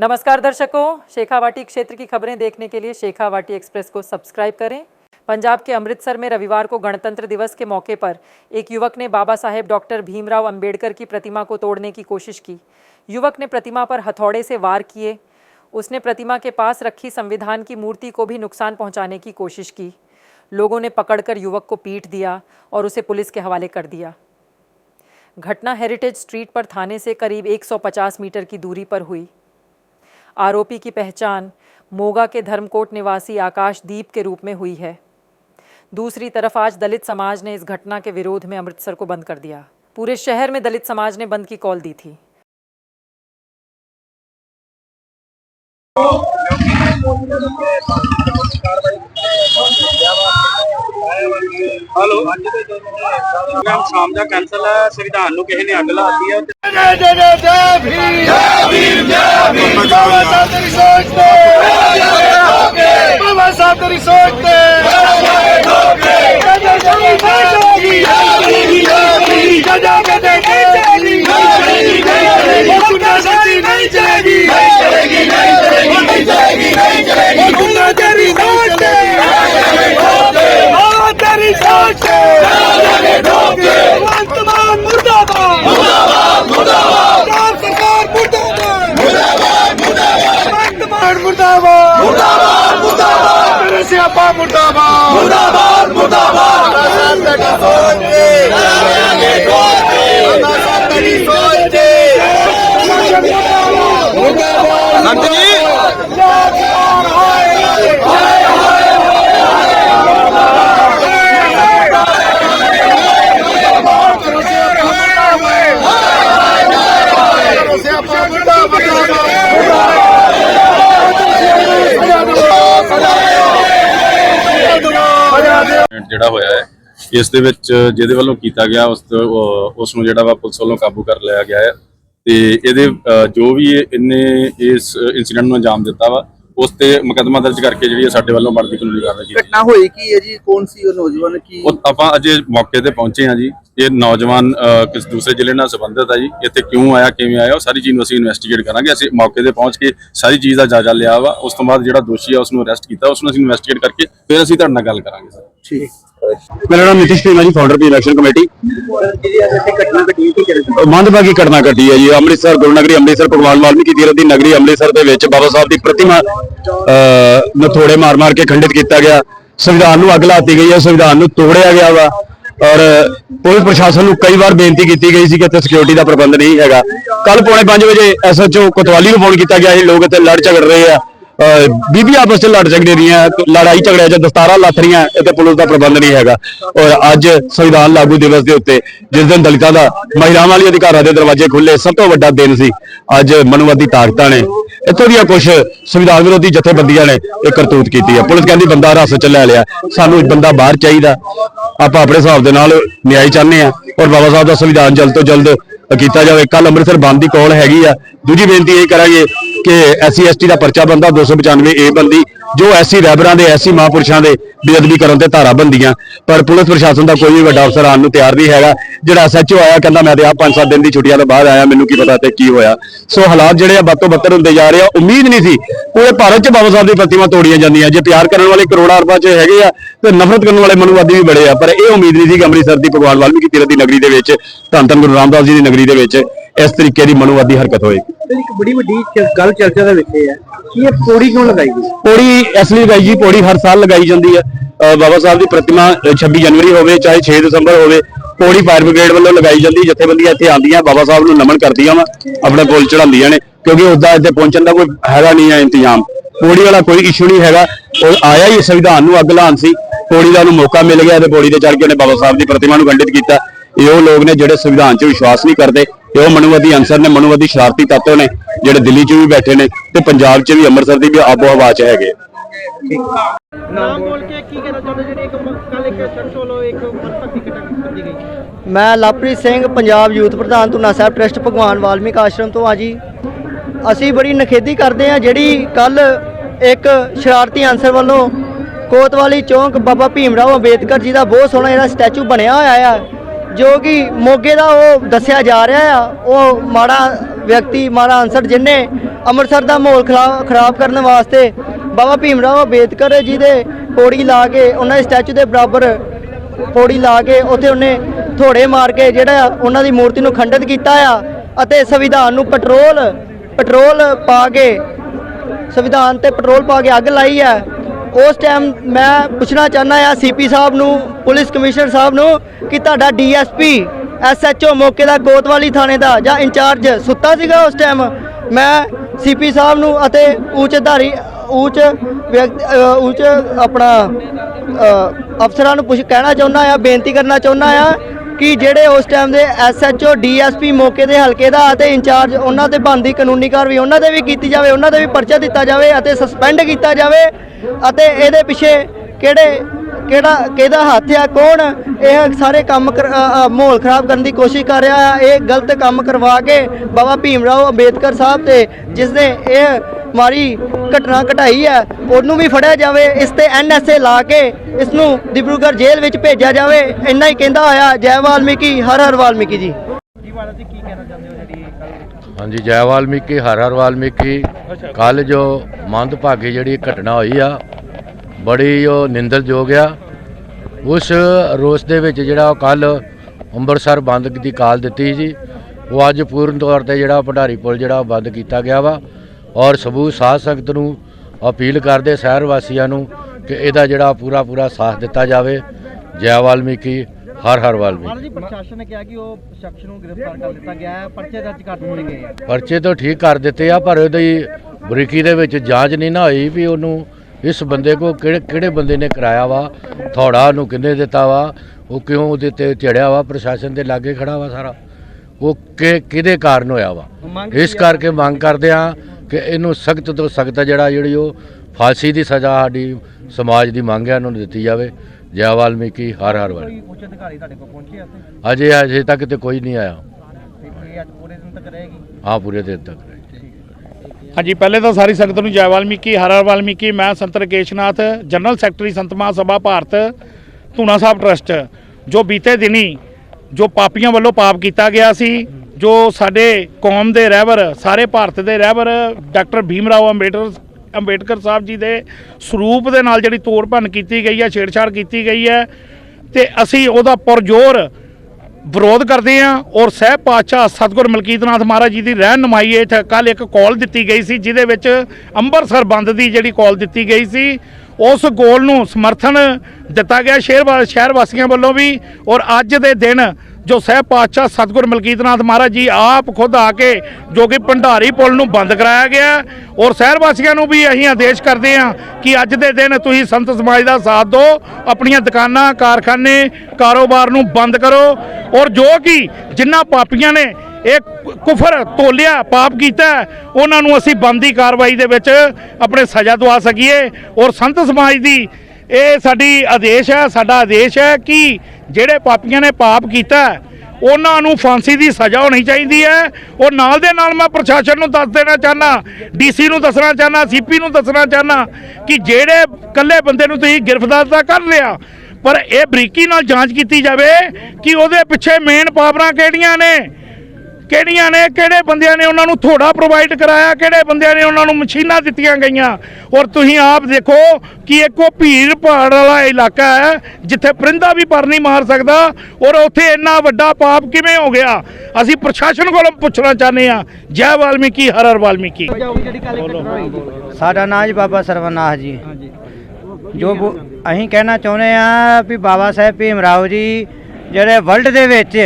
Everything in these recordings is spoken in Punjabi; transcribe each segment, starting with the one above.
नमस्कार दर्शकों शेखावाटी क्षेत्र की खबरें देखने के लिए शेखावाटी एक्सप्रेस को सब्सक्राइब करें। पंजाब के अमृतसर में रविवार को गणतंत्र दिवस के मौके पर एक युवक ने बाबा साहेब डॉक्टर भीमराव अंबेडकर की प्रतिमा को तोड़ने की कोशिश की। युवक ने प्रतिमा पर हथौड़े से वार किए। उसने प्रतिमा के पास रखी संविधान की मूर्ति को भी नुकसान पहुँचाने की कोशिश की। लोगों ने पकड़कर युवक को पीट दिया और उसे पुलिस के हवाले कर दिया। घटना हेरिटेज स्ट्रीट पर थाने से करीब 150 मीटर की दूरी पर हुई। आरोपी की पहचान मोगा के धर्मकोट निवासी आकाशदीप के रूप में हुई है दूसरी तरफ़ आज दलित समाज ने इस घटना के विरोध में अमृतसर को बंद कर दिया पूरे शहर में दलित समाज ने बंद की कॉल दी थी ਹਲੋ। ਪ੍ਰੋਗਰਾਮ ਸ਼ਾਮ ਦਾ ਕੈਨਸਲ ਹੈ। ਸੰਵਿਧਾਨ ਨੂੰ ਕਿਸੇ ਨੇ ਅੱਗ ਲਾਤੀ ਹੈ। ਜੈ ਜੈ ਜੈ ਜੈ ਭੀਮ। ਜੈ ਭੀਮ ਜੈ ਭੀਮ। ਬਾਬਾ ਸਾਹਿਬ ਤੇਰੀ ਸੋਚ ਤੇ। ਬਾਬਾ ਸਾਹਿਬ ਤੇਰੀ ਸੋਚ ਤੇ। ਜੈ ਜੈ ਜੈ ਜੈ ਜੈ ਭੀਮ ਜੈ ਜੈ ਜੈ ਜੈ ਭੀਮ ਉਹ ਗੁੰਡਾ ਸਾਡੀ ਨਹੀਂ ਚਲੇਗੀ ਨਹੀਂ ਚਲੇਗੀ ਨਹੀਂ ਚਲੇਗੀ ਨਹੀਂ ਚਲੇਗੀ ਨਹੀਂ ਚਲੇਗੀ ਉਹ ਗੁੰਡਾ ਤੇਰੀ ਸੋਚ ਤੇ ਬਾਬਾ ਤੇਰੀ ਸੋਚ ਤੇ ਭਗਵੰਤ ਮਾਨ ਮੁਰਦਾਬਾਦ ਪੰਜਾਬ ਸਰਕਾਰ ਮੁਰਦਾਬਾਦ ਮੁਰਦਾਬਾਦ ਮੁਰਦਾਬਾਦ ਵਰਤਮਾਨ ਮੁਰਦਾਬਾਦ। ਮੁਰਦਾਬਾਦ ਮੁਰਦਾਬਾਦ। ਮੇਰੇ ਸਿਆਪਾ ਮੁਰਦਾਬਾਦ। ਮੁਰਦਾਬਾਦ ਮੁਰਦਾਬਾਦ। ਸਾਹਿਬ ਤੇਰੀ ਸੋਚ ਤੇ ਲਾਵਾਂਗੇ ਠੋਕ ਤੇ ਸਾਹਿਬ ਤੇਰੀ ਸੋਚ ਤੇ ਮੁਰਦਾਬਾਦ ਸੰਤ ਜੀ ਸਿਆਪਾ ਮੁਰਦਾਬਾਦ ਐਕਸੀਡੈਂਟ ਜਿਹੜਾ ਹੋਇਆ ਹੈ ਇਸ ਦੇ ਵਿੱਚ ਜਿਹਦੇ ਵੱਲੋਂ ਕੀਤਾ ਗਿਆ ਉਸ ਉਸ ਨੂੰ ਜਿਹੜਾ ਵਾ ਪੁਲਿਸ ਵੱਲੋਂ ਕਾਬੂ ਕਰ ਲਿਆ ਗਿਆ ਹੈ। ਤੇ ਇਹਦੇ ਜੋ ਵੀ ਇਹ- ਇਹਨੇ ਇਸ ਇਨਸੀਡੈਂਟ ਨੂੰ ਅੰਜਾਮ ਦਿੱਤਾ ਵਾ ਉਸ ਤੇ ਮੁਕੱਦਮਾ ਦਰਜ ਕਰਕੇ ਜਿਹੜੀ ਸਾਡੇ ਵੱਲੋਂ ਬਣਦੀ ਕਾਨੂੰਨੀ ਕਾਰਵਾਈ ਕੀਤੀ ਘਟਨਾ ਹੋਈ ਕੀ ਹੈ ਜੀ? ਕੌਣ ਸੀ ਉਹ ਨੌਜਵਾਨ? ਕੀ ਉਹ ਆਪਾਂ ਅਜੇ ਮੌਕੇ ਤੇ ਪਹੁੰਚੇ ਹਾਂ ਜੀ। ਇਹ ਨੌਜਵਾਨ ਕਿਸ ਦੂਸਰੇ ਜ਼ਿਲ੍ਹੇ ਨਾਲ ਸੰਬੰਧਿਤ ਹੈ ਜੀ। ਇੱਥੇ ਕਿਉਂ ਆਇਆ ਕਿਵੇਂ ਆਇਆ ਉਹ ਸਾਰੀ ਚੀਜ਼ ਨੂੰ ਅਸੀਂ ਇਨਵੈਸਟੀਗੇਟ ਕਰਾਂਗੇ। ਅਸੀਂ ਮੌਕੇ ਤੇ ਪਹੁੰਚ ਕੇ ਸਾਰੀ ਚੀਜ਼ ਦਾ ਜਾਇਜ਼ਾ ਲਿਆ ਵਾ। ਉਸ ਤੋਂ ਬਾਅਦ ਜਿਹੜਾ ਦੋਸ਼ੀ ਆ ਉਸ ਨੂੰ ਅਰੈਸਟ ਕੀਤਾ। ਉਸ ਨੂੰ ਅਸੀਂ ਇਨਵੈਸਟੀਗੇਟ ਕਰਕੇ ਫਿਰ ਅਸੀਂ ਤੁਹਾਡੇ ਨਾਲ ਗੱਲ ਕਰਾਂਗੇ ਸਰ। ਠੀਕ। ਮੇਰਾ ਨਾਮ ਨਿਤਿਸ਼ ਪੀਮਾ ਜੀ ਫਾਊਂਡਰ ਪੀ ਇਲੈਕਸ਼ਨ ਕਮੇਟੀ ਮੰਦਭਾਗੀ ਘਟਨਾ ਘਟੀ ਹੈ ਜੀ ਅੰਮ੍ਰਿਤਸਰ ਗੁਰੂ ਨਗਰੀ ਅੰਮ੍ਰਿਤਸਰ ਭਗਵਾਨ ਵਾਲਮੀਕੀ ਤੀਰਥ ਦੀ ਨਗਰੀ ਅੰਮ੍ਰਿਤਸਰ ਦੇ ਵਿੱਚ ਬਾਬਾ ਸਾਹਿਬ ਦੀ ਪ੍ਰਤਿਮਾ ਅਹ, ਨੂੰ ਥੋੜੇ ਮਾਰ-ਮਾਰ ਕੇ ਖੰਡਿਤ ਕੀਤਾ ਗਿਆ। ਸੰਵਿਧਾਨ ਨੂੰ ਅੱਗ ਲਾਤੀ ਗਈ ਹੈ ਸੰਵਿਧਾਨ ਨੂੰ ਤੋੜਿਆ ਗਿਆ ਵਾ। ਔਰ ਪੁਲਿਸ ਪ੍ਰਸ਼ਾਸਨ ਨੂੰ ਕਈ ਵਾਰ ਬੇਨਤੀ ਕੀਤੀ ਗਈ ਸੀ ਕਿ ਇੱਥੇ ਸਿਕਿਉਰਿਟੀ ਦਾ ਪ੍ਰਬੰਧ ਨਹੀਂ ਹੈਗਾ। ਕੱਲ ਪੌਣੇ 5 ਵਜੇ ਐਸਐਚਓ ਕੋਤਵਾਲੀ ਨੂੰ ਫੋਨ ਕੀਤਾ ਗਿਆ ਸੀ ਲੋਕ ਇੱਥੇ ਲੜ ਝਗੜ ਰਹੇ ਆ। ਬੀਬੀ ਆਪਸ ਚ ਲੜ ਝਗੜੇ ਰਹੀਆਂ ਲੜਾਈ ਝਗੜਿਆ ਜਾਂ ਦਸਤਾਰਾਂ ਲੱਥ ਰਹੀਆਂ, ਇੱਥੇ ਪੁਲਿਸ ਦਾ ਪ੍ਰਬੰਧ ਨਹੀਂ ਹੈਗਾ। ਔਰ ਅੱਜ ਸੰਵਿਧਾਨ ਲਾਗੂ ਦਿਵਸ ਦੇ ਉੱਤੇ, ਜਿਸ ਦਿਨ ਦਲਿਤਾਂ ਦਾ, ਮਹਿਲਾਵਾਂ ਵਾਲੀ ਅਧਿਕਾਰਾਂ ਦੇ ਦਰਵਾਜ਼ੇ ਖੁੱਲੇ ਸਭ ਤੋਂ ਵੱਡਾ ਦਿਨ ਸੀ। ਅੱਜ ਮਨੁਵਾਦੀ ਤਾਕਤਾਂ ਨੇ ਇੱਥੋਂ ਦੀਆਂ ਕੁਝ ਸੰਵਿਧਾਨ ਵਿਰੋਧੀ ਜਥੇਬੰਦੀਆਂ ਨੇ ਇਹ ਕਰਤੂਤ ਕੀਤੀ ਹੈ। ਪੁਲਿਸ ਕਹਿੰਦੀ ਬੰਦਾ ਰਸ ਚ ਲੈ ਲਿਆ, ਸਾਨੂੰ ਬੰਦਾ ਬਾਹਰ ਚਾਹੀਦਾ। ਆਪਾਂ ਆਪਣੇ ਹਿਸਾਬ ਦੇ ਨਾਲ ਨਿਆਂ ਚਾਹੁੰਦੇ ਆ ਔਰ ਬਾਬਾ ਸਾਹਿਬ ਦਾ ਸੰਵਿਧਾਨ ਜਲਦ ਤੋਂ ਜਲਦ ਕੀਤਾ ਜਾਵੇ। ਕੱਲ ਅੰਮ੍ਰਿਤਸਰ ਬੰਦ ਦੀ ਕਾਲ ਹੈਗੀ ਆ। ਦੂਜੀ ਬੇਨਤੀ ਇਹ ਕਰਾਂਗੇ ਕਿ ਐਸਸੀ ਐਸਟੀ ਦਾ ਪਰਚਾ ਬੰਦਾ 295 ਏ ਬੰਦੀ, ਜੋ ਐਸਸੀ ਰਹਿਬਰਾਂ ਦੇ ਐਸਸੀ ਮਹਾਂਪੁਰਸ਼ਾਂ ਦੇ ਬੇਅਦਬੀ ਕਰਨ ਤੇ ਧਾਰਾ ਬੰਦੀਆਂ। ਪਰ ਪੁਲਿਸ ਪ੍ਰਸ਼ਾਸਨ ਦਾ ਕੋਈ ਵੀ ਵੱਡਾ ਅਫਸਰ ਆਉਣ ਨੂੰ ਤਿਆਰ ਨਹੀਂ ਹੈਗਾ। ਜਿਹੜਾ ਐਸਐਚਓ ਆਇਆ, ਕਹਿੰਦਾ ਮੈਂ ਤੇ ਆ 5-7 ਦਿਨ ਦੀ ਛੁੱਟੀਆਂ ਤੋਂ ਬਾਅਦ ਆਇਆ, ਮੈਨੂੰ ਕੀ ਪਤਾ ਤੇ ਕੀ ਹੋਇਆ। ਸੋ ਹਾਲਾਤ ਜਿਹੜੇ ਆ ਬੱਤੋਂ ਬੱਤਰ ਹੁੰਦੇ ਜਾ ਰਹੇ ਆ। ਉਮੀਦ ਨਹੀਂ ਸੀ ਪੂਰੇ ਭਾਰਤ 'ਚ ਬਾਬਾ ਸਾਹਿਬ ਦੀ ਪ੍ਰਤਿਮਾ ਤੋੜੀਆਂ ਜਾਂਦੀਆਂ। ਜੇ ਪਿਆਰ ਕਰਨ ਵਾਲੇ ਕਰੋੜਾਂ ਅਰਬਾਂ 'ਚ ਹੈਗੇ ਆ, ਤੇ ਨਫ਼ਰਤ ਕਰਨ ਵਾਲੇ ਮਨੂਵਾਦੀ ਵੀ ਬੜੇ ਆ। ਪਰ ਇਹ ਉਮੀਦ ਨਹੀਂ ਸੀ ਕਿ ਅੰਮ੍ਰਿਤਸਰ ਦੀ ਭਗਵਾਨ ਵਾਲਮੀਕੀ ਤੀਰਥ ਦੀ ਨਗਰੀ ਦੇ ਵਿੱਚ, ਧੰਨ ਧੰਨ ਗੁਰੂ ਰਾਮਦਾਸ ਜੀ ਦੀ ਨਗਰੀ ਦੇ ਵਿੱਚ ਇਸ ਤਰੀਕੇ ਦੀ ਮਨੂਵਾਦੀ ਹਰਕਤ ਹੋਏਗੀ ਇੱਕ ਬੜੀ ਵੱਡੀ ਗੱਲ ਚਰਚਾ ਦੇ ਵਿੱਚ ਇਹ ਹੈ ਕਿ ਇਹ ਪੌੜੀ ਕਿਉਂ ਲਗਾਈ ਗਈ? ਪੌੜੀ ਇਸ ਲਈ ਲਗਾਈ ਜੀ ਪੌੜੀ ਹਰ ਸਾਲ ਲਗਾਈ ਜਾਂਦੀ ਹੈ। ਅਹ ਬਾਬਾ ਸਾਹਿਬ ਦੀ ਪ੍ਰਤਿਮਾ ਅਹ 26 ਜਨਵਰੀ ਹੋਵੇ ਚਾਹੇ 6 ਦਸੰਬਰ ਹੋਵੇ ਪੌੜੀ ਫਾਇਰ ਬ੍ਰਿਗੇਡ ਵੱਲੋਂ ਲਗਾਈ ਜਾਂਦੀ ਜਥੇਬੰਦੀਆਂ ਇੱਥੇ ਆਉਂਦੀਆਂ ਬਾਬਾ ਸਾਹਿਬ ਨੂੰ ਨਮਨ ਕਰਦੀਆਂ ਵਾ ਆਪਣਾ ਫੁੱਲ ਚੜਾਉਂਦੀਆਂ ਨੇ ਕਿਉਂਕਿ ਉਦਾਂ ਇੱਥੇ ਪਹੁੰਚਣ ਦਾ ਕੋਈ ਹੈਗਾ ਨਹੀਂ ਹੈ ਇੰਤਜ਼ਾਮ। ਪੌੜੀ ਵਾਲਾ ਕੋਈ ਇਸ਼ੂ ਨਹੀਂ ਹੈਗਾ ਉਹ ਆਇਆ ਹੀ ਸੰਵਿਧਾਨ ਨੂੰ ਅੱਗ ਲਾਉਣ ਸੀ ਪੌੜੀ ਦਾ ਉਹਨੂੰ ਮੌਕਾ ਮਿਲ ਗਿਆ ਤੇ ਪੌੜੀ ਤੇ ਚੜ ਕੇ ਉਹਨੇ ਬਾਬਾ ਸਾਹਿਬ ਦੀ ਪ੍ਰਤਿਮਾ ਨੂੰ ਖੰਡਿਤ ਕੀਤਾ। ਇਹ ਉਹ ਲੋਕ ਨੇ ਜਿਹੜੇ ਸੰਵਿਧਾਨ 'ਚ ਵਿਸ਼ਵਾਸ ਨਹੀਂ ਕਰਦੇ ਇਹ ਉਹ ਮਨੂਵਾਦੀ ਅੰਸਰ ਨੇ ਮਨੂਵਾਦੀ ਸ਼ਰਾਰਤੀ ਤੱਤਵ ਨੇ ਜਿਹੜੇ ਦਿੱਲੀ 'ਚ ਵੀ ਬੈਠੇ ਨੇ ਤੇ ਪੰਜਾਬ 'ਚ ਵੀ ਅੰਮ੍ਰਿਤਸਰ ਦੀ ਵੀ ਆਬੋ ਹਵਾ 'ਚ ਹੈਗੇ ਨਾਮ ਬੋਲ ਕੇ ਕੀ ਕਹਿਣਾ ਚਾਹੁੰਦੇ ਜਿਹੜੇ ਇੱਕ ਕੱਲ ਇੱਕ ਸ਼ਖਸ ਵੱਲੋਂ ਇੱਕ ਮਨਪੱਤੀ ਘਟਨਾ ਕੀਤੀ ਗਈ। ਮੈਂ ਲਵਪ੍ਰੀਤ ਸਿੰਘ ਪੰਜਾਬ ਯੂਥ ਪ੍ਰਧਾਨ ਧੂਨਾ ਸਾਹਿਬ ਟਰਸਟ ਭਗਵਾਨ ਵਾਲਮੀਕ ਆਸ਼ਰਮ ਤੋਂ ਆ ਜੀ। ਅਸੀਂ ਬੜੀ ਨਖੇਦੀ ਕਰਦੇ ਹਾਂ ਜਿਹੜੀ ਕੱਲ ਇੱਕ ਸ਼ਰਾਰਤੀ ਅਨਸਰ ਵੱਲੋਂ ਕੋਤਵਾਲੀ ਚੌਂਕ ਬਾਬਾ ਭੀਮ ਰਾਓ ਅੰਬੇਦਕਰ ਜੀ ਦਾ ਬਹੁਤ ਸੋਹਣਾ ਜਿਹੜਾ ਸਟੈਚੂ ਬਣਿਆ ਹੋਇਆ ਆ ਜੋ ਕਿ ਮੋਗੇ ਦਾ ਉਹ ਦੱਸਿਆ ਜਾ ਰਿਹਾ ਆ, ਉਹ ਮਾੜਾ ਵਿਅਕਤੀ, ਮਾੜਾ ਅਨਸਰ ਜਿਨੇ ਅੰਮ੍ਰਿਤਸਰ ਦਾ ਮਾਹੌਲ ਖਲਾ- ਖਰਾਬ ਕਰਨ ਵਾਸਤੇ ਬਾਬਾ ਭੀਮ ਰਾਓ ਅੰਬੇਦਕਰ ਜੀ ਦੇ ਪੌੜੀ ਲਾ ਕੇ, ਉਹਨਾਂ ਦੇ ਸਟੈਚੂ ਦੇ ਬਰਾਬਰ ਪੌੜੀ ਲਾ ਕੇ, ਉੱਥੇ ਉਹਨੇ ਥੋੜੇ ਮਾਰ ਕੇ ਜਿਹੜਾ ਉਹਨਾਂ ਦੀ ਮੂਰਤੀ ਨੂੰ ਖੰਡਿਤ ਕੀਤਾ ਆ ਅਤੇ ਸੰਵਿਧਾਨ ਨੂੰ ਪੈਟਰੋਲ ਪੈਟਰੋਲ ਪਾ ਕੇ, ਸੰਵਿਧਾਨ ਤੇ ਪੈਟਰੋਲ ਪਾ ਕੇ ਅੱਗ ਲਾਈ ਹੈ ਉਸ ਟਾਈਮ ਮੈਂ ਪੁੱਛਣਾ ਚਾਹੁੰਦਾ ਆ ਸੀਪੀ ਸਾਹਿਬ ਨੂੰ ਪੁਲਿਸ ਕਮਿਸ਼ਨਰ ਸਾਹਿਬ ਨੂੰ ਕਿ ਤੁਹਾਡਾ ਡੀਐਸਪੀ ਐਸਐਚਓ ਮੌਕੇ ਦਾ ਕੋਤਵਾਲੀ ਥਾਣੇ ਦਾ ਜਾਂ ਇੰਚਾਰਜ ਸੁੱਤਾ ਸੀਗਾ ਉਸ ਟਾਈਮ ਮੈਂ ਸੀਪੀ ਸਾਹਿਬ ਨੂੰ ਅਤੇ ਉੱਚ ਅਧਾਰੀ ਉੱਚ ਵਿਅਕਤੀ ਅ, ਉੱਚ ਆਪਣਾ ਅਫਸਰਾਂ ਨੂੰ ਪੁੱਛ ਕਹਿਣਾ ਚਾਹੁੰਦਾ ਆ ਬੇਨਤੀ ਕਰਨਾ ਚਾਹੁੰਦਾ ਆ ਕਿ ਜਿਹੜੇ ਉਸ ਟਾਈਮ ਦੇ ਐਸਐਚਓ ਡੀਐਸਪੀ ਮੌਕੇ ਦੇ ਹਲਕੇ ਦਾ ਅਤੇ ਇੰਚਾਰਜ, ਉਹਨਾਂ ਤੇ ਬੰਦੀ ਕਾਨੂੰਨੀ ਕਾਰਵਾਈ, ਉਹਨਾਂ ਤੇ ਵੀ ਕੀਤੀ ਜਾਵੇ, ਉਹਨਾਂ ਤੇ ਵੀ ਪਰਚਾ ਦਿੱਤਾ ਜਾਵੇ ਅਤੇ ਸਸਪੈਂਡ ਕੀਤਾ ਜਾਵੇ ਅਤੇ ਇਹਦੇ ਪਿੱਛੇ ਕਿਹੜੇ, ਕਿਹੜਾ, ਕਿਹਦਾ ਹੱਥ ਆ, ਕੌਣ ਇਹ ਸਾਰੇ ਕੰਮ ਕਰ- ਮਾਹੌਲ ਖਰਾਬ ਕਰਨ ਦੀ ਕੋਸ਼ਿਸ਼ ਕਰ ਰਿਹਾ ਹੈ ਇਹ ਗਲਤ ਕੰਮ ਕਰਵਾ ਕੇ ਬਾਬਾ ਭੀਮ ਰਾਓ ਅੰਬੇਦਕਰ ਸਾਹਿਬ ਤੇ ਜਿਸ ਨੇ ਇਹ ਮਾਰੀ ਘਟਨਾ ਘਟਾਈ ਹੈ, ਉਹਨੂੰ ਵੀ ਫੜਿਆ ਜਾਵੇ, ਇਸ ਤੇ ਐਨਐਸਏ ਲਾ ਕੇ ਇਸ ਨੂੰ ਡਿਬਰੂਗੜ੍ਹ ਜੇਲ੍ਹ ਵਿੱਚ ਭੇਜਿਆ ਜਾਵੇ, ਇੰਨਾ ਹੀ ਕਹਿੰਦਾ ਹੋਇਆ ਜੈ ਵਾਲਮੀਕੀ, ਹਰ ਹਰ ਵਾਲਮੀਕੀ ਜੀ। ਕੱਲ ਹਾਂਜੀ, ਜੈ ਵਾਲਮੀਕੀ, ਹਰ ਹਰ ਵਾਲਮੀਕੀ। ਕੱਲ ਜੋ ਮੰਦਭਾਗੀ ਜਿਹੜੀ ਘਟਨਾ ਹੋਈ ਆ, ਬੜੀ ਉਹ ਨਿੰਦਲਯੋਗ ਆ। ਉਸ ਰੋਸ ਦੇ ਵਿੱਚ ਜਿਹੜਾ ਕੱਲ ਅੰਮ੍ਰਿਤਸਰ ਬੰਦ ਦੀ ਕਾਲ ਦਿੱਤੀ ਸੀ, ਉਹ ਅੱਜ ਪੂਰਨ ਤੌਰ ਤੇ ਜਿਹੜਾ ਭੰਡਾਰੀ ਪੁਲ ਜਿਹੜਾ ਬੰਦ ਕੀਤਾ ਗਿਆ ਵਾ। ਔਰ ਸਬੂਤ ਸਾਧ ਸੰਗਤ ਨੂੰ ਅਪੀਲ ਕਰਦੇ ਸ਼ਹਿਰ ਵਾਸੀਆਂ ਨੂੰ ਕਿ ਇਹਦਾ ਜਿਹੜਾ ਪੂਰਾ ਪੂਰਾ ਸਾਥ ਦਿੱਤਾ ਜਾਵੇ। ਜੈ ਵਾਲਮੀਕੀ ਹਰ ਹਰ ਵਾਲਮੀਕੀ। ਵਾਲਾ ਜੀ ਪ੍ਰਸ਼ਾਸਨ ਨੇ ਕਿਹਾ ਕਿ ਉਹ ਸ਼ਖਸ ਨੂੰ ਗ੍ਰਿਫਤਾਰ ਕਰ ਲਿੱਤਾ ਗਿਆ ਹੈ ਪਰਚੇ ਦਰਜ ਕਰ ਦਿੱਤੇ ਗਏ ਆ ਪਰਚੇ ਤਾਂ ਠੀਕ ਕਰ ਦਿੱਤੇ ਆ ਪਰ ਉਹਦੀ ਬਰੀਕੀ ਦੇ ਵਿੱਚ ਜਾਂਚ ਨਹੀਂ ਨਾ ਹੋਈ ਵੀ ਉਹਨੂੰ ਇਸ ਬੰਦੇ ਕੋ ਕਿਹੜੇ ਕਿਹੜੇ ਬੰਦੇ ਨੇ ਕਰਾਇਆ ਵਾ ਥੋੜਾ ਨੂੰ ਕਿੰਨੇ ਦਿੱਤਾ ਵਾ ਉਹ ਕਿਉਂ ਉਹਦੇ ਤੇ ਚੜਿਆ ਵਾ ਪ੍ਰਸ਼ਾਸਨ ਦੇ ਲਾਗੇ ਖੜਾ ਵਾ ਸਾਰਾ। ਉਹ ਕਿ ਕਿਹਦੇ ਕਾਰਨ ਹੋਇਆ ਵਾ। ਇਸ ਕਰਕੇ ਮੰਗ ਕਰਦੇ ਆ ਕਿ ਇਹਨੂੰ ਸਖਤ ਤੋਂ ਸਖਤ ਜਿਹੜਾ ਜਿਹੜੀ ਉਹ ਫਾਂਸੀ ਦੀ ਸਜ਼ਾ ਸਾਡੀ ਸਮਾਜ ਦੀ ਮੰਗ ਹੈ ਉਹਨੂੰ ਦਿੱਤੀ ਜਾਵੇ। ਜੈ ਵਾਲਮੀਕੀ ਹਰ ਹਰ ਵਾਲ ਕੋਈ ਉੱਚ ਅਧਿਕਾਰੀ ਤੁਹਾਡੇ ਕੋਲ ਪਹੁੰਚੇ ਇੱਥੇ? ਅਜੇ ਅਜੇ ਤੱਕ ਤੇ ਕੋਈ ਨਹੀਂ ਆਇਆ। ਇਹ ਅੱਜ ਪੂਰੇ ਦਿਨ ਤੱਕ ਰਹੇਗੀ? ਆ ਪੂਰੇ ਦਿਨ ਤੱਕ ਹਾਂਜੀ ਪਹਿਲੇ ਤਾਂ ਸਾਰੀ ਸੰਗਤ ਨੂੰ ਜੈ ਵਾਲਮੀਕੀ ਹਰ ਹਰ ਵਾਲਮੀਕੀ ਮੈਂ ਸੰਤ ਰਕੇਸ਼ਨਾਥ ਜਨਰਲ ਸੈਕਟਰੀ ਸੰਤ ਮਹਾਸਭਾ ਭਾਰਤ ਧੂਣਾ ਸਾਹਿਬ ਟਰਸਟ ਜੋ ਬੀਤੇ ਦਿਨੀ ਜੋ ਪਾਪੀਆਂ ਵੱਲੋਂ ਪਾਪ ਕੀਤਾ ਗਿਆ ਸੀ ਜੋ ਸਾਡੇ ਕੌਮ ਦੇ ਰਹਿਬਰ, ਸਾਰੇ ਭਾਰਤ ਦੇ ਰਹਿਬਰ, ਡਾਕਟਰ ਭੀਮ ਰਾਓ ਅੰਬੇਡਕਰ ਅੰਬੇਡਕਰ ਸਾਹਿਬ ਜੀ ਦੇ ਸਰੂਪ ਦੇ ਨਾਲ ਜਿਹੜੀ ਤੋੜ ਭੰਨ ਕੀਤੀ ਗਈ ਹੈ, ਛੇੜਛਾੜ ਕੀਤੀ ਗਈ ਹੈ, ਤੇ ਅਸੀਂ ਉਹਦਾ ਪੁਰਜੋਰ ਵਿਰੋਧ ਕਰਦੇ ਆ ਔਰ ਸਹਿ ਪਾਤਸ਼ਾਹ ਸਤਿਗੁਰ ਮਲਕੀਤਨਾਥ ਮਹਾਰਾਜ ਜੀ ਦੀ ਰਹਿਨਮਾਈ ਹੇਠ ਕੱਲ ਇੱਕ ਕਾਲ ਦਿੱਤੀ ਗਈ ਸੀ, ਜਿਹਦੇ ਵਿੱਚ ਅੰਮ੍ਰਿਤਸਰ ਬੰਦ ਦੀ ਜਿਹੜੀ ਕਾਲ ਦਿੱਤੀ ਗਈ ਸੀ ਉਸ ਗੋਲ ਨੂੰ ਸਮਰਥਨ ਦਿੱਤਾ ਗਿਆ। ਸ਼ਹਿਰ ਵਾ- ਸ਼ਹਿਰ ਵਾਸੀਆਂ ਵੱਲੋਂ ਵੀ ਔਰ ਅੱਜ ਦੇ ਦਿਨ ਜੋ ਸਹਿ ਪਾਤਸ਼ਾਹ ਸਤਿਗੁਰ ਮਲਕੀਤਨਾਥ ਮਹਾਰਾਜ ਜੀ ਆਪ ਖੁਦ ਆ ਕੇ ਜੋ ਕਿ ਭੰਡਾਰੀ ਪੁਲ ਨੂੰ ਬੰਦ ਕਰਾਇਆ ਗਿਆ ਔਰ ਸ਼ਹਿਰ ਵਾਸੀਆਂ ਨੂੰ ਵੀ ਅਸੀਂ ਆਦੇਸ਼ ਕਰਦੇ ਹਾਂ ਕਿ ਅੱਜ ਦੇ ਦਿਨ ਤੁਸੀਂ ਸੰਤ ਸਮਾਜ ਦਾ ਸਾਥ ਦਿਓ, ਆਪਣੀਆਂ ਦੁਕਾਨਾਂ, ਕਾਰਖਾਨੇ, ਕਾਰੋਬਾਰ ਨੂੰ ਬੰਦ ਕਰੋ। ਔਰ ਜੋ ਕਿ ਜਿਨ੍ਹਾਂ ਪਾਪੀਆਂ ਨੇ ਇਹ ਕੁਫਰ ਤੋਲਿਆ, ਪਾਪ ਕੀਤਾ, ਉਹਨਾਂ ਨੂੰ ਅਸੀਂ ਬੰਦੀ ਕਾਰਵਾਈ ਦੇ ਵਿੱਚ ਆਪਣੇ ਸਜ਼ਾ ਦਵਾ ਸਕੀਏ। ਔਰ ਸੰਤ ਸਮਾਜ ਦੀ ਇਹ ਸਾਡੀ ਆਦੇਸ਼ ਹੈ, ਸਾਡਾ ਆਦੇਸ਼ ਹੈ ਕਿ ਜਿਹੜੇ ਪਾਪੀਆਂ ਨੇ ਪਾਪ ਕੀਤਾ, ਉਹਨਾਂ ਨੂੰ ਫਾਂਸੀ ਦੀ ਸਜ਼ਾ ਹੋਣੀ ਚਾਹੀਦੀ ਹੈ। ਔਰ ਨਾਲ ਦੇ ਨਾਲ ਮੈਂ ਪ੍ਰਸ਼ਾਸਨ ਨੂੰ ਦੱਸ ਦੇਣਾ ਚਾਹਨਾ ਡੀਸੀ ਨੂੰ ਦੱਸਣਾ ਚਾਹਨਾ ਸੀਪੀ ਨੂੰ ਦੱਸਣਾ ਚਾਹਨਾ ਕਿ ਜਿਹੜੇ ਇਕੱਲੇ ਬੰਦੇ ਨੂੰ ਤੁਸੀਂ ਗ੍ਰਿਫਤਾਰ ਤਾਂ ਕਰ ਲਿਆ, ਪਰ ਇਹ ਬਰੀਕੀ ਨਾਲ ਜਾਂਚ ਕੀਤੀ ਜਾਵੇ ਕਿ ਉਹਦੇ ਪਿੱਛੇ ਮੇਨ ਪਾਵਰਾਂ ਕਿਹੜੀਆਂ ਨੇ? ਕਿਹੜੀਆਂ ਨੇ, ਕਿਹੜੇ ਬੰਦਿਆਂ ਨੇ ਉਹਨਾਂ ਨੂੰ ਥੋੜਾ ਪ੍ਰੋਵਾਈਡ ਕਰਾਇਆ, ਕਿਹੜੇ ਬੰਦਿਆਂ ਨੇ ਉਹਨਾਂ ਨੂੰ ਮਸ਼ੀਨਾਂ ਦਿੱਤੀਆਂ ਗਈਆਂ? ਔਰ ਤੁਸੀਂ ਆਪ ਦੇਖੋ ਕਿ ਇੱਕੋ ਭੀੜ ਭਾੜ ਵਾਲਾ ਇਲਾਕਾ ਹੈ, ਜਿੱਥੇ ਪਰਿੰਦਾ ਵੀ ਪਰ ਨਹੀਂ ਮਾਰ ਸਕਦਾ। ਔਰ ਉੱਥੇ ਇੰਨਾ ਵੱਡਾ ਪਾਪ ਕਿਵੇਂ ਹੋ ਗਿਆ? ਅਸੀਂ ਪ੍ਰਸ਼ਾਸਨ ਕੋਲੋਂ ਪੁੱਛਣਾ ਚਾਹੁੰਦੇ ਆ ਜੈ ਵਾਲਮੀਕੀ, ਹਰ ਹਰ ਵਾਲਮੀਕੀ। ਸਾਡਾ ਨਾਂ ਜੀ ਬਾਬਾ ਸਰਵਨਾਥ ਜੀ। ਜੋ ਅਸੀਂ ਕਹਿਣਾ ਚਾਹੁੰਦੇ ਆ ਵੀ ਬਾਬਾ ਸਾਹਿਬ ਭੀਮ ਰਾਓ ਜੀ, ਜਿਹੜੇ ਵਰਲਡ ਦੇ ਵਿੱਚ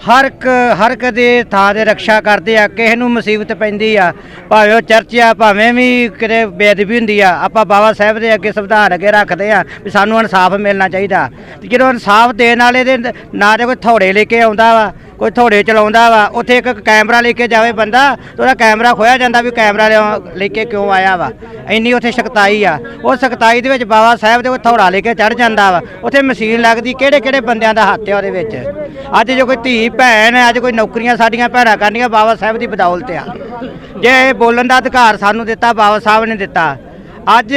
ਹਰ ਇੱਕ ਹਰ ਇੱਕ ਦੇ ਥਾਂ ਦੇ ਰੱਖਿਆ ਕਰਦੇ ਆ, ਕਿਸੇ ਨੂੰ ਮੁਸੀਬਤ ਪੈਂਦੀ ਆ, ਭਾਵੇਂ ਉਹ ਚਰਚ ਆ, ਭਾਵੇਂ ਵੀ ਕਿਤੇ ਬੇਅਦਬੀ ਹੁੰਦੀ ਆ, ਆਪਾਂ ਬਾਬਾ ਸਾਹਿਬ ਦੇ ਅੱਗੇ ਸੰਵਿਧਾਨ ਅੱਗੇ ਰੱਖਦੇ ਆ ਵੀ ਸਾਨੂੰ ਇਨਸਾਫ ਮਿਲਣਾ ਚਾਹੀਦਾ। ਤੇ ਜਦੋਂ ਇਨਸਾਫ ਦੇਣ ਵਾਲੇ ਦੇ ਨਾ ਤੇ ਕੋਈ ਥੋੜੇ ਲੈ ਕੇ ਆਉਂਦਾ ਵਾ ਕੋਈ ਥੋੜੇ ਚਲਾਉਂਦਾ ਵਾ, ਉੱਥੇ ਇੱਕ ਕੈਮਰਾ ਲੈ ਕੇ ਜਾਵੇ ਬੰਦਾ, ਤੇ ਉਹਦਾ ਕੈਮਰਾ ਖੋਇਆ ਜਾਂਦਾ ਵੀ ਕੈਮਰਾ ਲਿਆ- ਲੈ ਕੇ ਕਿਉਂ ਆਇਆ ਵਾ। ਇੰਨੀ ਉੱਥੇ ਸਖਤਾਈ ਆ। ਉਹ ਸਖਤਾਈ ਦੇ ਵਿੱਚ ਬਾਬਾ ਸਾਹਿਬ ਦੇ ਕੋਈ ਥੋੜਾ ਲੈ ਕੇ ਚੜ ਜਾਂਦਾ ਵਾ। ਉੱਥੇ ਮਸ਼ੀਨ ਲੱਗਦੀ ਕਿਹੜੇ ਕਿਹੜੇ ਬੰਦਿਆਂ ਦਾ ਹੱਥ ਆ ਉਹਦੇ ਵਿੱਚ। ਅੱਜ ਜੋ ਕੋਈ ਧੀ, ਭੈਣ ਹੈ ਅੱਜ ਕੋਈ ਨੌਕਰੀਆਂ ਸਾਡੀਆਂ ਭੈਣਾਂ ਕਰਨੀਆਂ, ਬਾਬਾ ਸਾਹਿਬ ਦੀ ਬਦੌਲਤ ਆ। ਜੇ ਇਹ ਬੋਲਣ ਦਾ ਅਧਿਕਾਰ ਸਾਨੂੰ ਦਿੱਤਾ, ਬਾਬਾ ਸਾਹਿਬ ਨੇ ਦਿੱਤਾ। ਅੱਜ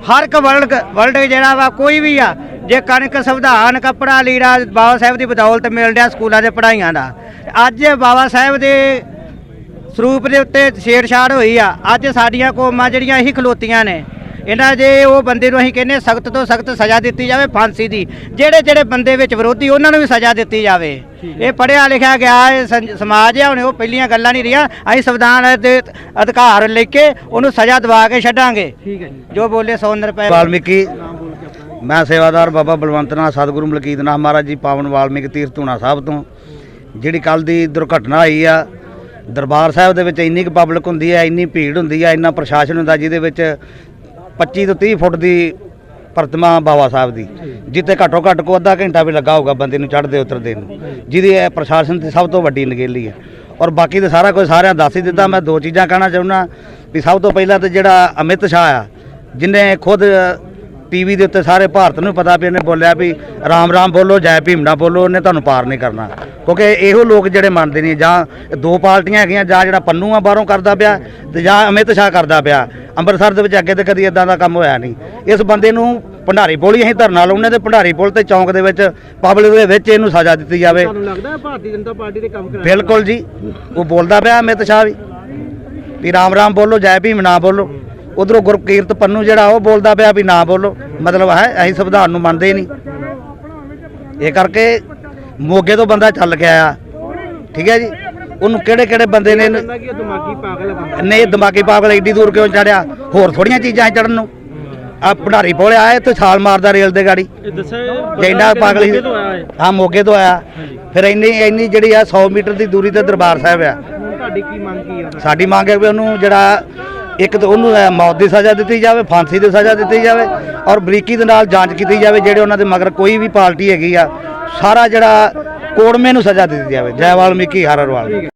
ਹਰ ਇੱਕ ਵਰਲਡ ਵਰਲਡ ਜਿਹੜਾ ਵਾ, ਕੋਈ ਵੀ ਆ ਜੇ ਕਣਕ ਸੰਵਿਧਾਨ ਕੱਪੜਾ ਲੀੜਾ ਬਾਬਾ ਸਾਹਿਬ ਦੀ ਬਦੌਲਤ ਮਿਲ ਰਿਹਾ ਸਕੂਲਾਂ ਦੇ ਪੜ੍ਹਾਈਆਂ ਦਾ। ਅੱਜ ਬਾਬਾ ਸਾਹਿਬ ਦੇ ਸਰੂਪ ਦੇ ਉੱਤੇ ਛੇੜਛਾੜ ਹੋਈ ਆ। ਅੱਜ ਸਾਡੀਆਂ ਕੌਮਾਂ ਜਿਹੜੀਆਂ ਇਹੀ ਖਲੋਤੀਆਂ ਨੇ ਇਹਨਾਂ ਜੇ ਉਹ ਬੰਦੇ ਨੂੰ ਅਸੀਂ ਕਹਿੰਦੇ ਸਖਤ ਤੋਂ ਸਖਤ ਸਜ਼ਾ ਦਿੱਤੀ ਜਾਵੇ ਫਾਂਸੀ ਦੀ। ਜਿਹੜੇ ਜਿਹੜੇ ਬੰਦੇ ਵਿੱਚ ਵਿਰੋਧੀ ਉਹਨਾਂ ਨੂੰ ਵੀ ਸਜ਼ਾ ਦਿੱਤੀ ਜਾਵੇ। ਇਹ ਪੜਿਆ ਲਿਖਿਆ ਗਿਆ ਇਹ ਸੰ- ਸਮਾਜ ਆ ਹੁਣ ਉਹ ਪਹਿਲੀਆਂ ਗੱਲਾਂ ਨਹੀਂ ਰਹੀਆਂ। ਅਸੀਂ ਸੰਵਿਧਾਨ ਦੇ ਅਧਿਕਾਰ ਲੈ ਕੇ ਉਹਨੂੰ ਸਜ਼ਾ ਦਵਾ ਕੇ ਛੱਡਾਂਗੇ। ਠੀਕ ਹੈ ਜੀ। ਜੋ ਬੋਲੇ 100 ਰੁਪਏ ਵਾਲਮੀਕੀ ਮੈਂ ਸੇਵਾਦਾਰ ਬਾਬਾ ਬਲਵੰਤ ਨਾਥ ਸਤਿਗੁਰੂ ਮਲਕੀਤ ਨਾਥ ਮਹਾਰਾਜ ਜੀ, ਪਾਵਨ ਵਾਲਮੀਕ ਤੀਰਥ ਧੂਣਾ ਸਾਹਿਬ ਤੋਂ, ਜਿਹੜੀ ਕੱਲ ਦੀ ਦੁਰਘਟਨਾ ਆਈ ਆ, ਦਰਬਾਰ ਸਾਹਿਬ ਦੇ ਵਿੱਚ ਇੰਨੀ ਕੁ ਪਬਲਿਕ ਹੁੰਦੀ ਹੈ ਇੰਨੀ ਭੀੜ ਹੁੰਦੀ ਹੈ ਇੰਨਾ ਪ੍ਰਸ਼ਾਸਨ ਹੁੰਦਾ ਜਿਹਦੇ ਵਿੱਚ 25 ਤੋਂ 30 ਫੁੱਟ ਦੀ ਪ੍ਰਤਿਮਾ ਬਾਬਾ ਸਾਹਿਬ ਦੀ, ਜਿੱਥੇ ਘੱਟੋ ਘੱਟ ਕੋ ਅੱਧਾ ਘੰਟਾ ਵੀ ਲੱਗਾ ਹੋਊਗਾ ਬੰਦੇ ਨੂੰ ਚੜ੍ਹਦੇ ਉਤਰਦੇ ਨੂੰ, ਜਿਹਦੀ ਇਹ ਪ੍ਰਸ਼ਾਸਨ ਦੀ ਸਭ ਤੋਂ ਵੱਡੀ ਨਗੇਲੀ ਹੈ ਔਰ ਬਾਕੀ ਤਾਂ ਸਾਰਾ ਕੁਝ ਸਾਰਿਆਂ ਦੱਸ ਹੀ ਦਿੱਤਾ, ਮੈਂ ਦੋ ਚੀਜ਼ਾਂ ਕਹਿਣਾ ਚਾਹੁੰਦਾ ਵੀ ਸਭ ਤੋਂ ਪਹਿਲਾਂ ਤਾਂ ਜਿਹੜਾ ਅਮਿਤ ਸ਼ਾਹ ਆ, ਜਿਨੇ ਖੁਦ ਟੀਵੀ ਦੇ ਉੱਤੇ ਸਾਰੇ ਭਾਰਤ ਨੂੰ ਪਤਾ ਵੀ ਇਹਨੇ ਬੋਲਿਆ ਵੀ ਰਾਮ ਰਾਮ ਬੋਲੋ ਜੈ ਭੀਮ ਨਾ ਬੋਲੋ ਉਹਨੇ ਤੁਹਾਨੂੰ ਪਾਰ ਨਹੀਂ ਕਰਨਾ। ਕਿਉਂਕਿ ਇਹੋ ਲੋਕ ਜਿਹੜੇ ਮੰਨਦੇ ਨੇ ਜਾਂ ਦੋ ਪਾਰਟੀਆਂ ਹੈਗੀਆਂ ਜਾਂ ਜਿਹੜਾ ਪੰਨੂ ਆ ਬਾਹਰੋਂ ਕਰਦਾ ਪਿਆ ਤੇ ਜਾਂ ਅਮਿਤ ਸ਼ਾਹ ਕਰਦਾ ਪਿਆ ਅੰਮ੍ਰਿਤਸਰ ਦੇ ਵਿੱਚ ਅੱਗੇ ਤੇ ਕਦੀ ਇਦਾਂ ਦਾ ਕੰਮ ਹੋਇਆ ਨਹੀਂ। ਇਸ ਬੰਦੇ ਨੂੰ ਭੰਡਾਰੀ ਪੁਲ ਅਸੀਂ ਧਰਨਾ ਲਾਉਣੇ ਤੇ ਭੰਡਾਰੀ ਪੁਲ ਤੇ ਚੌਂਕ ਦੇ ਵਿੱਚ ਪਬਲਿਕ ਦੇ ਵਿੱਚ ਇਹਨੂੰ ਸਜ਼ਾ ਦਿੱਤੀ ਜਾਵੇ। ਤੁਹਾਨੂੰ ਲੱਗਦਾ ਭਾਰਤੀ ਜਨਤਾ ਪਾਰਟੀ ਦੇ ਕੰਮ ਕਰਾ ਬਿਲਕੁਲ ਜੀ। ਉਹ ਬੋਲਦਾ ਪਿਆ ਅਮਿਤ ਸ਼ਾਹ ਵੀ ਵੀ ਰਾਮ ਰਾਮ ਬੋਲੋ ਜੈ ਭੀਮ ਨਾ ਬੋਲੋ। ਉਧਰੋਂ ਗੁਰਕੀਰਤ ਪੰਨੂ ਜਿਹੜਾ ਉਹ ਬੋਲਦਾ ਪਿਆ ਵੀ ਨਾ ਬੋਲੋ। ਮਤਲਬ ਹੈ ਅਸੀਂ ਸੰਵਿਧਾਨ ਨੂੰ ਮੰਨਦੇ ਹੀ ਨਹੀਂ। ਇਹ ਕਰਕੇ ਮੋਗੇ ਤੋਂ ਬੰਦਾ ਚੱਲ ਕੇ ਆਇਆ। ਠੀਕ ਹੈ ਜੀ? ਉਹਨੂੰ ਕਿਹੜੇ ਕਿਹੜੇ ਬੰਦੇ ਨੇ ਦਿਮਾਗੀ ਪਾਗਲ ਬੰਦਾ ਨਹੀਂ ਦਿਮਾਗੀ ਪਾਗਲ ਐਡੀ ਦੂਰ ਕਿਉਂ ਚੜਿਆ? ਹੋਰ ਥੋੜੀਆਂ ਚੀਜ਼ਾਂ ਚੜਨ ਨੂੰ। ਆ ਭੰਡਾਰੀ ਪੋਲੇ ਆਇਆ ਇੱਥੇ ਛਾਲ ਮਾਰਦਾ ਰੇਲ ਦੇ ਗਾੜੀ। ਜੈਂਡਾ ਪਾਗਲ ਹੀ ਹਾਂ ਮੋਗੇ ਤੋਂ ਆਇਆ। ਫਿਰ ਇੰਨੀ ਇੰਨੀ ਜਿਹੜੀ ਆ 100 ਮੀਟਰ ਦੀ ਦੂਰੀ ਤੇ ਦਰਬਾਰ ਸਾਹਿਬ ਆ। ਤੁਹਾਡੀ ਕੀ ਮੰਗ ਕੀ ਹੈ ਸਾਡੀ ਮੰਗ ਹੈ ਵੀ ਉਹਨੂੰ ਜਿਹੜਾ ਇੱਕ ਤਾਂ ਉਹਨੂੰ ਮੌਤ ਦੀ ਸਜ਼ਾ ਦਿੱਤੀ ਜਾਵੇ, ਫਾਂਸੀ ਦੀ ਸਜ਼ਾ ਦਿੱਤੀ ਜਾਵੇ ਔਰ ਬਰੀਕੀ ਦੇ ਨਾਲ ਜਾਂਚ ਕੀਤੀ ਜਾਵੇ ਜਿਹੜੇ ਉਹਨਾਂ ਦੇ ਮਗਰ ਕੋਈ ਵੀ ਪਾਰਟੀ ਹੈਗੀ ਆ, ਸਾਰਾ ਜਿਹੜਾ ਕੋੜਮੇ ਨੂੰ ਸਜ਼ਾ ਦਿੱਤੀ ਜਾਵੇ। ਜੈ ਵਾਲਮੀਕੀ, ਹਰ ਹਰ